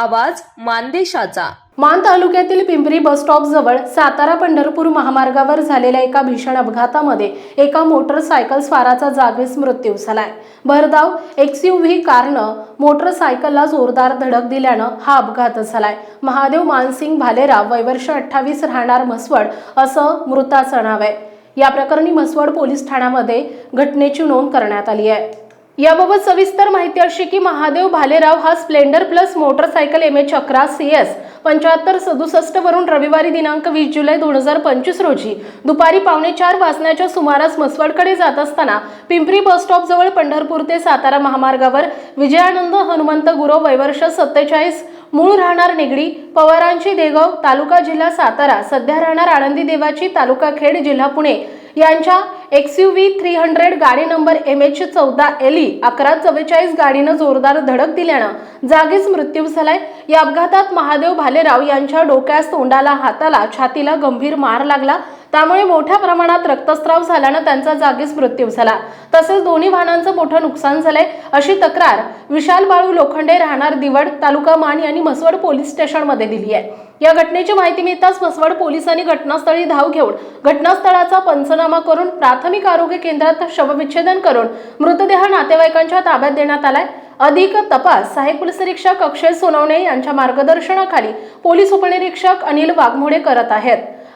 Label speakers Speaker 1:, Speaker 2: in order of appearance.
Speaker 1: आवाज मानदेशाचा.
Speaker 2: मान तालुक्यातील पिंपरी बस स्टॉप जवळ सातारा पंढरपूर महामार्गावर झालेल्या एका भीषण अपघातामध्ये एका मोटरसायकल स्वाराचा जागीच मृत्यू झालाय. भरधाव एक्सयूव्ही कारनं मोटरसायकलला जोरदार धडक दिल्यानं हा अपघात झालाय. महादेव मानसिंग भालेराव वयवर्ष अठ्ठावीस राहणार म्हसवड असं मृताचं नाव आहे. या प्रकरणी म्हसवड पोलीस ठाण्यामध्ये घटनेची नोंद करण्यात आली आहे. याबाबत सविस्तर माहिती अशी की महादेव भालेराव हा splendor plus motorcycle M H अकरा सी एस पंच्याहत्तर सदुसष्ट वरून रविवारी दिनांक वीस जुलै दोन हजार पंचवीस रोजी दुपारी पावणे चार वाजण्याच्या सुमारास मसवडकडे जात असताना पिंपरी बस स्टॉप जवळ पंढरपूर ते सातारा महामार्गावर विजयानंद हनुमंत गुरव वैवर्ष सत्तेचाळीस मूळ राहणार निगडी पवारांची देगाव तालुका जिल्हा सातारा सध्या राहणार आनंदी देवाची तालुका खेड जिल्हा पुणे यांच्या X U V three hundred गाडी नंबर एम एच चौदा एल ई अकरा चव्वेचाळीस गाडीनं जोरदार धडक दिल्यानं जागीच मृत्यू झालाय. या अपघातात महादेव भालेराव यांच्या डोक्यास तोंडाला हाताला छातीला गंभीर मार लागला. त्यामुळे मोठ्या प्रमाणात रक्तस्राव झाल्यानं त्यांचा जागीच मृत्यू झाला. तसेच दोन्ही वाहनांचं मोठं नुकसान झालंय अशी तक्रार विशाल बाळू लोखंडे राहणार दिवड तालुका मान यांनी म्हसवड पोलीस स्टेशनमध्ये दिली आहे. या घटनेची माहिती मिळताच म्हसवड पोलिसांनी घटनास्थळी धाव घेऊन घटनास्थळाचा पंचनामा करून प्राथमिक आरोग्य केंद्रात शवविच्छेदन करून मृतदेह नातेवाईकांच्या ताब्यात देण्यात आलाय. अधिक तपास सहाय्यक पोलीस निरीक्षक अक्षय सोनवणे यांच्या मार्गदर्शनाखाली पोलीस उपनिरीक्षक अनिल वाघमोडे करत आहेत.